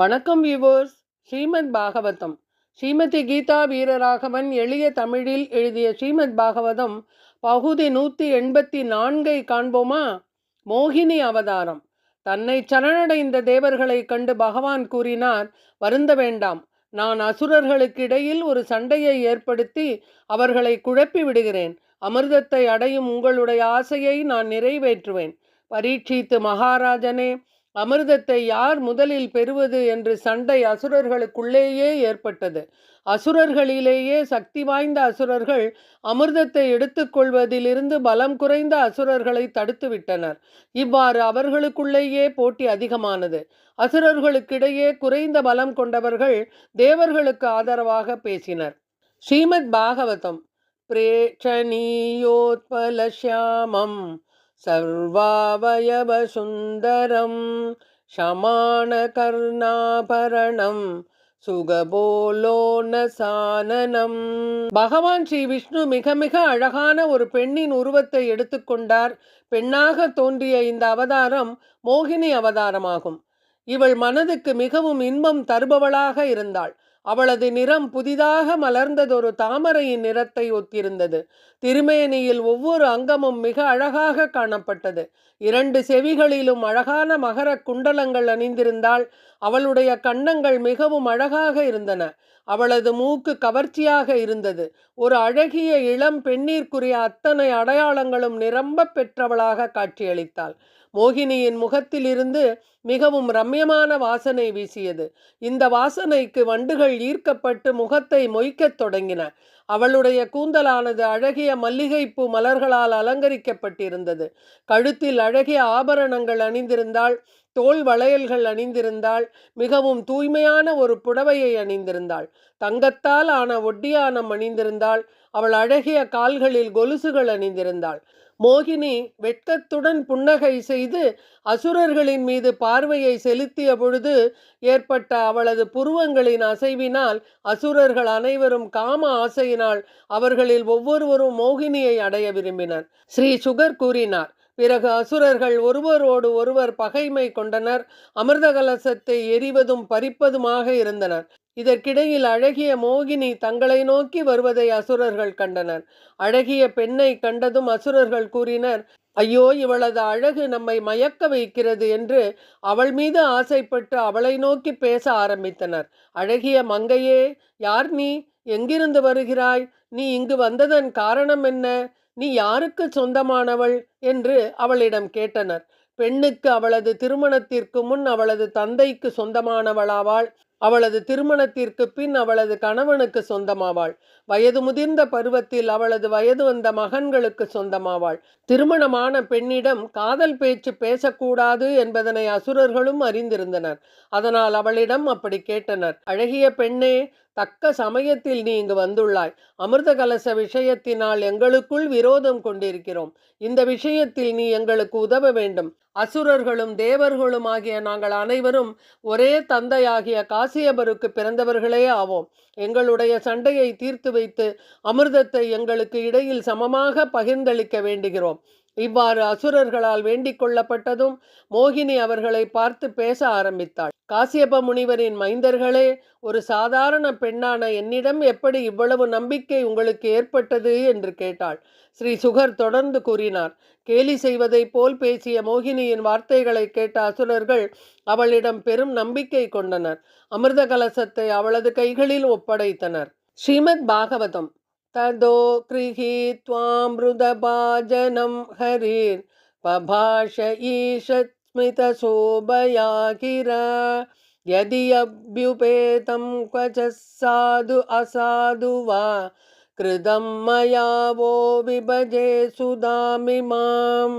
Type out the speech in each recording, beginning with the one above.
வணக்கம் வியூவர்ஸ் ஸ்ரீமத் பாகவதம். ஸ்ரீமதி கீதா வீரராகவன் எளிய தமிழில் எழுதிய ஸ்ரீமத் பாகவதம் பகுதி நூற்றி எண்பத்தி நான்கை காண்போமா? மோகினி அவதாரம். தன்னை சரணடைந்த தேவர்களைக் கண்டு பகவான் கூறினார் வருந்த வேண்டாம். நான் அசுரர்களுக்கிடையில் ஒரு சண்டையை ஏற்படுத்தி அவர்களை குழப்பி விடுகிறேன். அமிர்தத்தை அடையும் உங்களுடைய ஆசையை நான் நிறைவேற்றுவேன். பரீட்சித்து மகாராஜனே அமிர்தத்தை யார் முதலில் பெறுவது என்று சண்டை அசுரர்களுக்குள்ளேயே ஏற்பட்டது. அசுரர்களிலேயே சக்தி வாய்ந்த அசுரர்கள் அமிர்தத்தை எடுத்துக்கொள்வதிலிருந்து பலம் குறைந்த அசுரர்களை தடுத்துவிட்டனர். இவ்வாறு அவர்களுக்குள்ளேயே போட்டி அதிகமானது. அசுரர்களுக்கிடையே குறைந்த பலம் கொண்டவர்கள் தேவர்களுக்கு ஆதரவாக பேசினர். ஸ்ரீமத் பாகவதம் பிரேட்சணீயோத்பலஷியாமம் सर्वावयवसुन्दरं शमाणकर्णाभरणं சுகபோலோனசானனம் பகவான் ஸ்ரீ விஷ்ணு மிக மிக அழகான ஒரு பெண்ணின் உருவத்தை எடுத்துக்கொண்டார் பெண்ணாக தோன்றிய இந்த அவதாரம் மோகினி அவதாரமாகும் இவள் மனதுக்கு மிகவும் இன்பம் தருபவளாக இருந்தாள் அவளது நிறம் புதிதாக மலர்ந்ததொரு தாமரையின் நிறத்தை ஒத்திருந்தது. திருமேனியில் ஒவ்வொரு அங்கமும் மிக அழகாக காணப்பட்டது. இரண்டு செவிகளிலும் அழகான மகர குண்டலங்கள் அணிந்திருந்தால் அவளுடைய கன்னங்கள் மிகவும் அழகாக இருந்தன. அவளது மூக்கு கவர்ச்சியாக இருந்தது. ஒரு அழகிய இளம் பெண்ணிற்குரிய அத்தனை அடையாளங்களும் நிரம்ப பெற்றவளாக காட்சியளித்தாள். மோகினியின் முகத்திலிருந்து மிகவும் ரம்யமான வாசனை வீசியது. இந்த வாசனைக்கு வண்டுகள் ஈர்க்கப்பட்டு முகத்தை மொய்க்கத் தொடங்கின. அவளுடைய கூந்தலானது அழகிய மல்லிகைப்பூ மலர்களால் அலங்கரிக்கப்பட்டிருந்தது. கழுத்தில் அழகிய ஆபரணங்கள் அணிந்திருந்தாள் தோல் வளையல்கள் அணிந்திருந்தாள் மிகவும் தூய்மையான ஒரு புடவையை அணிந்திருந்தாள். தங்கத்தால் ஆன ஒட்டியானம் அணிந்திருந்தாள். அவள் அழகிய கால்களில் கொலுசுகள் அணிந்திருந்தாள். மோகினி வெட்கத்துடன் புன்னகை செய்து அசுரர்களின் மீது பார்வையை செலுத்திய பொழுது ஏற்பட்ட அவளது புருவங்களின் அசைவினால் அசுரர்கள் அனைவரும் காம ஆசையினால் அவர்களில் ஒவ்வொருவரும் மோகினியை அடைய விரும்பினர். ஸ்ரீ சுகர் கூறினார். பிறகு அசுரர்கள் ஒருவரோடு ஒருவர் பகைமை கொண்டனர். அமிர்த கலசத்தை எரிவதும் பறிப்பதுமாக இருந்தனர். இதற்கிடையில் அழகிய மோகினி தங்களை நோக்கி வருவதை அசுரர்கள் கண்டனர். அழகிய பெண்ணை கண்டதும் அசுரர்கள் கூறினர் ஐயோ இவளது அழகு நம்மை மயக்க வைக்கிறது என்று அவள் மீது ஆசைப்பட்டு அவளை நோக்கி பேச ஆரம்பித்தனர். அழகிய மங்கையே யார் நீ? எங்கிருந்து வருகிறாய்? நீ இங்கு வந்ததன் காரணம் என்ன? நீ யாருக்கு சொந்தமானவள்? என்று அவளிடம் கேட்டனர். பெண்ணுக்கு அவளது திருமணத்திற்கு முன் அவளது தந்தைக்கு சொந்தமானவளாவாள். அவளது திருமணத்திற்கு பின் அவளது கணவனுக்கு சொந்தமாவாள். வயது முதிர்ந்த பருவத்தில் அவளது வயது வந்த மகன்களுக்கு சொந்தமாவாள். திருமணமான பெண்ணிடம் காதல் பேச்சு பேசக்கூடாது என்பதனை அசுரர்களும் அறிந்திருந்தனர். அதனால் அவளிடம் அப்படி கேட்டனர். அழகிய பெண்ணே தக்க சமயத்தில் நீ இங்கு வந்துள்ளாய். அமிர்த கலச விஷயத்தினால் எங்களுக்குள் விரோதம் கொண்டிருக்கிறோம். இந்த விஷயத்தில் நீ எங்களுக்கு உதவ வேண்டும். அசுரர்களும் தேவர்களும் ஆகிய நாங்கள் அனைவரும் ஒரே தந்தையாகிய காசியபருக்கு பிறந்தவர்களே ஆவோம். எங்களுடைய சண்டையை தீர்த்து வைத்து அமிர்தத்தை எங்களுக்கு இடையில் சமமாக பகிர்ந்தளிக்க வேண்டுகிறோம். இவ்வாறு அசுரர்களால் வேண்டிக் கொள்ளப்பட்டதும் மோகினி அவர்களை பார்த்து பேச ஆரம்பித்தாள். காசியப்ப முனிவரின் மைந்தர்களே ஒரு சாதாரண பெண்ணான என்னிடம் எப்படி இவ்வளவு நம்பிக்கை உங்களுக்கு ஏற்பட்டது? என்று கேட்டாள். ஸ்ரீ சுகர் தொடர்ந்து கூறினார். கேலி செய்வதைப் போல் பேசிய மோகினியின் வார்த்தைகளை கேட்ட அசுரர்கள் அவளிடம் பெரும் நம்பிக்கை கொண்டனர். அமிர்த கலசத்தை அவளது கைகளில் ஒப்படைத்தனர். ஸ்ரீமத் பாகவதம் तदो गृहीत्वामृतभाजनं हरिर् बभाष ईषत्स्मितशोभया गिरा यदि अभ्युपेतं क्वच साधु असाधु वा कृतं मया वो विभजे சுதாமிமாம்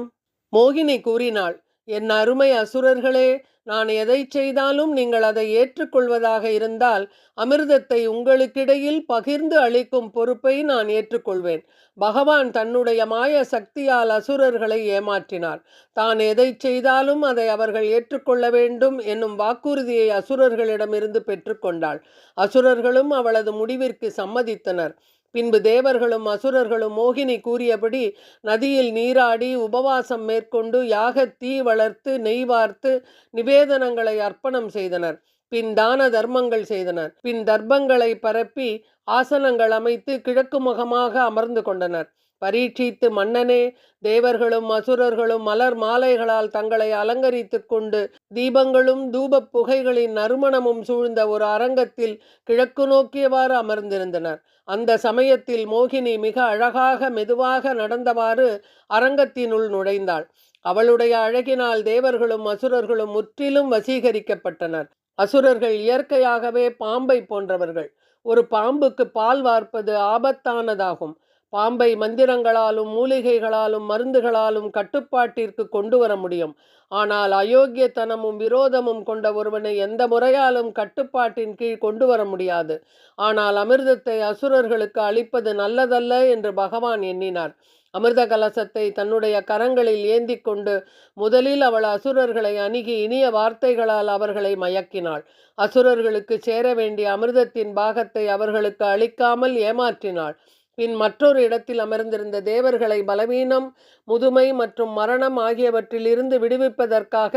மோகினி கூறினாள் என் அருமை அசுரர்களே நான் எதை செய்தாலும் நீங்கள் அதை ஏற்றுக்கொள்வதாக இருந்தால் அமிர்தத்தை உங்களுக்கிடையில் பகிர்ந்து அளிக்கும் பொறுப்பை நான் ஏற்றுக்கொள்வேன். பகவான் தன்னுடைய மாய சக்தியால் அசுரர்களை ஏமாற்றினார். தான் எதை செய்தாலும் அதை அவர்கள் ஏற்றுக்கொள்ள வேண்டும் என்னும் வாக்குறுதியை அசுரர்களிடமிருந்து பெற்றுக்கொண்டாள் அசுரர்களும் அவளது முடிவிற்கு சம்மதித்தனர். பின்பு தேவர்களும் அசுரர்களும் மோகினி கூறியபடி நதியில் நீராடி உபவாசம் மேற்கொண்டு யாகத் தீ வளர்த்து நெய் வார்த்து நிவேதனங்களை அர்ப்பணம் செய்தனர். பின் தான தர்மங்கள் செய்தனர். பின் தர்ப்பங்களை பரப்பி ஆசனங்கள் அமைத்து கிழக்கு முகமாக அமர்ந்து கொண்டனர். பரீட்சித்து மன்னனே தேவர்களும் அசுரர்களும் மலர் மாலைகளால் தங்களை அலங்கரித்துக் கொண்டு தீபங்களும் தூபப் புகைகளின் நறுமணமும் சூழ்ந்த ஒரு அரங்கத்தில் கிழக்கு நோக்கியவாறு அமர்ந்திருந்தனர். அந்த சமயத்தில் மோகினி மிக அழகாக மெதுவாக நடந்தவாறு அரங்கத்தினுள் நுழைந்தாள். அவளுடைய அழகினால் தேவர்களும் அசுரர்களும் முற்றிலும் வசீகரிக்கப்பட்டனர். அசுரர்கள் இயற்கையாகவே பாம்பை போன்றவர்கள். ஒரு பாம்புக்கு பால் வார்ப்பது ஆபத்தானதாகும். பாம்பை மந்திரங்களாலும் மூலிகைகளாலும் மருந்துகளாலும் கட்டுப்பாட்டிற்கு கொண்டு வர முடியும். ஆனால் அயோக்கியத்தனமும் விரோதமும் கொண்ட ஒருவனை எந்த முறையாலும் கட்டுப்பாட்டின் கீழ் கொண்டு வர முடியாது. ஆனால் அமிர்தத்தை அசுரர்களுக்கு அளிப்பது நல்லதல்ல என்று பகவான் எண்ணினார். அமிர்த கலசத்தை தன்னுடைய கரங்களில் ஏந்தி கொண்டு முதலில் அவள் அசுரர்களை அணுகி இனிய வார்த்தைகளால் அவர்களை மயக்கினாள். அசுரர்களுக்கு சேர வேண்டிய அமிர்தத்தின் பாகத்தை அவர்களுக்கு அளிக்காமல் ஏமாற்றினாள். பின் மற்றொரு இடத்தில் அமர்ந்திருந்த தேவர்களை பலவீனம் முதுமை மற்றும் மரணம் ஆகியவற்றிலிருந்து விடுவிப்பதற்காக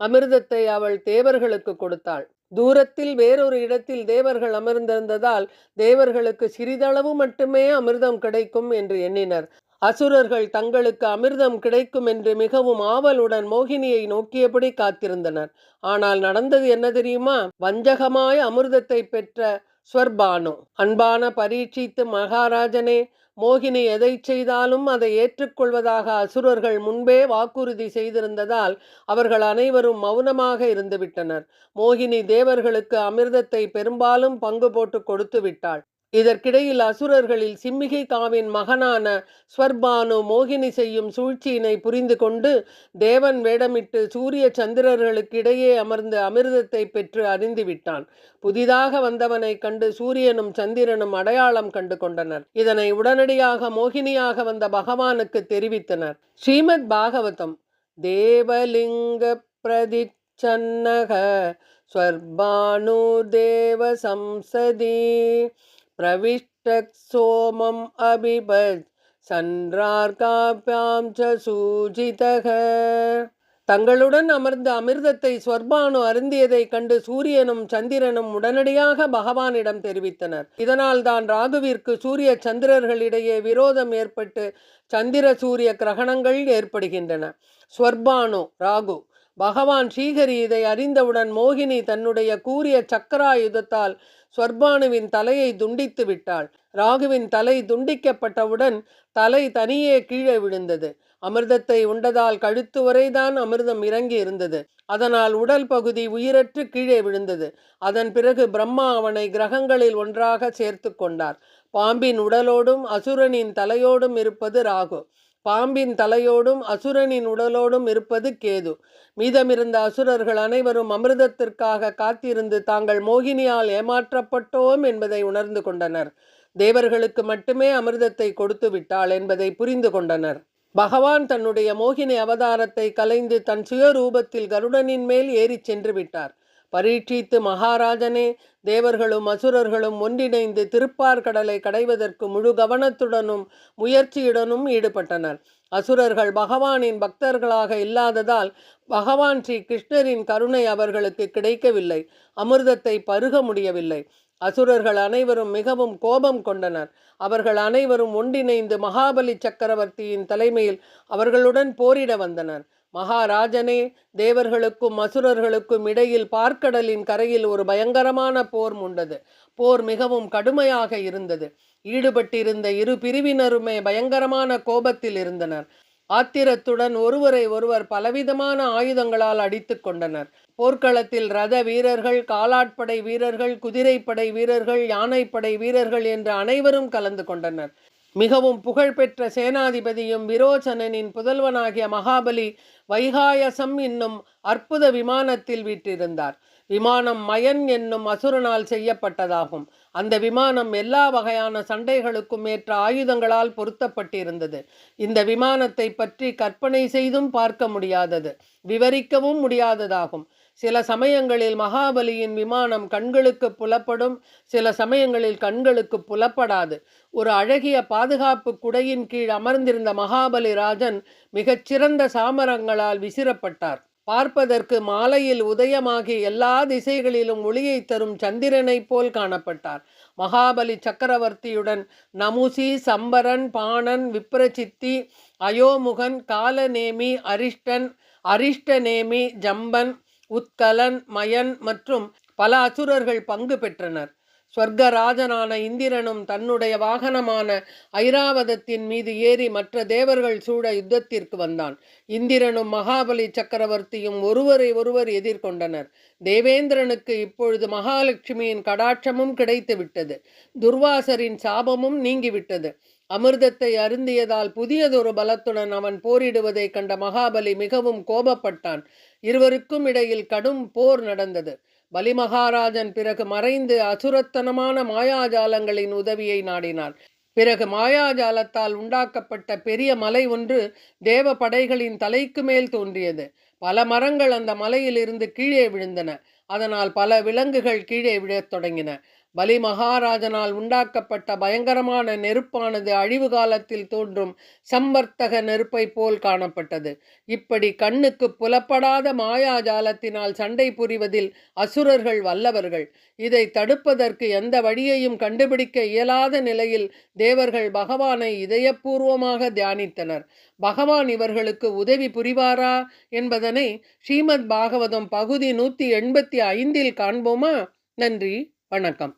அமிர்தத்தை அவள் தேவர்களுக்கு கொடுத்தாள். தூரத்தில் வேறொரு இடத்தில் தேவர்கள் அமர்ந்திருந்ததால் தேவர்களுக்கு சிறிதளவு மட்டுமே அமிர்தம் கிடைக்கும் என்று எண்ணினர். அசுரர்கள் தங்களுக்கு அமிர்தம் கிடைக்கும் என்று மிகவும் ஆவலுடன் மோகினியை நோக்கியபடி காத்திருந்தனர். ஆனால் நடந்தது என்ன தெரியுமா? வஞ்சகமாய் அமிர்தத்தை பெற்ற ஸ்வர்பானு அன்பான பரீட்சித்து மகாராஜனே மோகினி எதை செய்தாலும் அதை ஏற்றுக்கொள்வதாக அசுரர்கள் முன்பே வாக்குறுதி செய்திருந்ததால் அவர்கள் அனைவரும் மௌனமாக இருந்துவிட்டனர். மோகினி தேவர்களுக்கு அமிர்தத்தை பெரும்பாலும் பங்கு போட்டு கொடுத்து விட்டாள் இதற்கிடையில் அசுரர்களில் சிம்மிகிகாவின் மகனான ஸ்வர்பானு மோகினி செய்யும் சூழ்ச்சியினை புரிந்து கொண்டு தேவன் வேடமிட்டு சூரிய சந்திரர்களுக்கிடையே அமர்ந்து அமிர்தத்தை பெற்று அறிந்துவிட்டான் புதிதாக வந்தவனை கண்டு சூரியனும் சந்திரனும் அடையாளம் கண்டு கொண்டனர். இதனை உடனடியாக மோகினியாக வந்த பகவானுக்கு தெரிவித்தனர். ஸ்ரீமத் பாகவதம் தேவலிங்க பிரதிச்சன்னக ஸ்வர்பானு தேவ சம்சதி प्रविष्टः सोमम् अबिभज சன்றார்காப்யாம் ச சூஜிதக தங்களுடன் அமர்ந்த அமிர்தத்தை ஸ்வர்பானு அருந்தியதை கண்டு சூரியனும் சந்திரனும் உடனடியாக பகவானிடம் தெரிவித்தனர் இதனால் தான் ராகுவிற்கு சூரிய சந்திரர்களிடையே விரோதம் ஏற்பட்டு சந்திர சூரிய கிரகணங்கள் ஏற்படுகின்றன ஸ்வர்பானு ராகு பகவான் ஸ்ரீஹரி இதை அறிந்தவுடன் மோகினி தன்னுடைய கூறிய சக்கராயுதத்தால் ஸ்வர்பானுவின் தலையை துண்டித்து விட்டாள். ராகுவின் தலை துண்டிக்கப்பட்டவுடன் தலை தனியே கீழே விழுந்தது. அமிர்தத்தை உண்டதால் கழுத்து வரைதான் அமிர்தம் இறங்கி இருந்தது. அதனால் உடல் பகுதி உயிரற்று கீழே விழுந்தது. அதன் பிறகு பிரம்மா அவனை கிரகங்களில் ஒன்றாக சேர்த்து கொண்டார். பாம்பின் உடலோடும் அசுரனின் தலையோடும் இருப்பது ராகு. பாம்பின் தலையோடும் அசுரனின் உடலோடும் இருப்பது கேது. மீதமிருந்த அசுரர்கள் அனைவரும் அமிர்தத்திற்காக காத்திருந்து தாங்கள் மோகினியால் ஏமாற்றப்பட்டோம் என்பதை உணர்ந்து கொண்டனர். தேவர்களுக்கு மட்டுமே அமிர்தத்தை கொடுத்து விட்டாள் என்பதை புரிந்து கொண்டனர். பகவான் தன்னுடைய மோகினி அவதாரத்தை கலைந்து தன் சுயரூபத்தில் கருடனின் மேல் ஏறிச் சென்று விட்டார். பரீட்சித்து மகாராஜனே தேவர்களும் அசுரர்களும் ஒன்றிணைந்து திருப்பார்கடலை கடைவதற்கு முழு கவனத்துடனும் முயற்சியுடனும் ஈடுபட்டனர். அசுரர்கள் பகவானின் பக்தர்களாக இல்லாததால் பகவான் ஸ்ரீ கிருஷ்ணரின் கருணை அவர்களுக்கு கிடைக்கவில்லை. அமிர்தத்தை பருக முடியவில்லை. அசுரர்கள் அனைவரும் மிகவும் கோபம் கொண்டனர். அவர்கள் அனைவரும் ஒன்றிணைந்து மகாபலி சக்கரவர்த்தியின் தலைமையில் அவர்களுடன் போரிட வந்தனர். மகாராஜனே தேவர்களுக்கும் அசுரர்களுக்கும் இடையில் பார்க்கடலின் கரையில் ஒரு பயங்கரமான போர் முண்டது. போர் மிகவும் கடுமையாக இருந்தது. ஈடுபட்டிருந்த இரு பிரிவினருமே பயங்கரமான கோபத்தில் இருந்தனர். ஆத்திரத்துடன் ஒருவரை ஒருவர் பலவிதமான ஆயுதங்களால் அடித்து கொண்டனர். போர்க்களத்தில் ரத வீரர்கள் காலாட்படை வீரர்கள் குதிரைப்படை வீரர்கள் யானைப்படை வீரர்கள் என்று அனைவரும் கலந்து கொண்டனர். மிகவும் புகழ்பெற்ற சேனாதிபதியும் விரோச்சனனின் புதல்வனாகிய மகாபலி வைகாயசம் என்னும் அற்புத விமானத்தில் வீற்றிருந்தார். விமானம் மயன் என்னும் அசுரனால் செய்யப்பட்டதாகும். அந்த விமானம் எல்லா வகையான சண்டைகளுக்கும் ஏற்ற ஆயுதங்களால் பொருத்தப்பட்டிருந்தது. இந்த விமானத்தை பற்றி கற்பனை செய்தும் பார்க்க முடியாதது. விவரிக்கவும் முடியாததாகும். சில சமயங்களில் மகாபலியின் விமானம் கண்களுக்கு புலப்படும் சில சமயங்களில் கண்களுக்கு புலப்படாது. ஒரு அழகிய பாதுகாப்பு குடையின் கீழ் அமர்ந்திருந்த மகாபலி ராஜன் மிகச்சிறந்த சாமரங்களால் விசிறப்பட்டார். பார்ப்பதற்கு மாலையில் உதயமாகி எல்லா திசைகளிலும் ஒளியை தரும் சந்திரனைப் போல் காணப்பட்டார். மகாபலி சக்கரவர்த்தியுடன் நமுசி சம்பரன் பாணன் விப்ரசித்தி அயோமுகன் காலநேமி அரிஷ்டன் அரிஷ்டநேமி ஜம்பன் உத்கலன் மயன் மற்றும் பல அசுரர்கள் பங்கு பெற்றனர். ஸ்வர்கராஜனான இந்திரனும் தன்னுடைய வாகனமான ஐராவதத்தின் மீது ஏறி மற்ற தேவர்கள் சூழ யுத்தத்திற்கு வந்தான். இந்திரனும் மகாபலி சக்கரவர்த்தியும் ஒருவரை ஒருவர் எதிர்கொண்டனர். தேவேந்திரனுக்கு இப்பொழுது மகாலட்சுமியின் கடாட்சமும் கிடைத்து விட்டது. துர்வாசரின் சாபமும் நீங்கிவிட்டது அமிர்தத்தை அருந்தியதால் புதியதொரு பலத்துடன் அவன் போரிடுவதைக் கண்ட மகாபலி மிகவும் கோபப்பட்டான். இருவருக்கும் இடையில் கடும் போர் நடந்தது. பலிமகாராஜன் பிறகு மறைந்து அசுரத்தனமான மாயாஜாலங்களின் உதவியை நாடினார். பிறகு மாயாஜாலத்தால் உண்டாக்கப்பட்ட பெரிய மலை ஒன்று தேவ படைகளின் தலைக்கு மேல் தோன்றியது. பல மரங்கள் அந்த மலையிலிருந்து கீழே விழுந்தன. அதனால் பல விலங்குகள் கீழே விழத் தொடங்கின. பலி மகாராஜனால் உண்டாக்கப்பட்ட பயங்கரமான நெருப்பானது அழிவு காலத்தில் தோன்றும் சம்பர்த்தக நெருப்பை போல் காணப்பட்டது. இப்படி கண்ணுக்கு புலப்படாத மாயாஜாலத்தினால் சண்டை புரிவதில் அசுரர்கள் வல்லவர்கள். இதை தடுப்பதற்கு எந்த வழியையும் கண்டுபிடிக்க இயலாத நிலையில் தேவர்கள் பகவானை இதயபூர்வமாக தியானித்தனர். பகவான் இவர்களுக்கு உதவி புரிவாரா என்பதனை ஸ்ரீமத் பாகவதம் பகுதி நூற்றி எண்பத்தி ஐந்தில் காண்போமா? நன்றி வணக்கம்.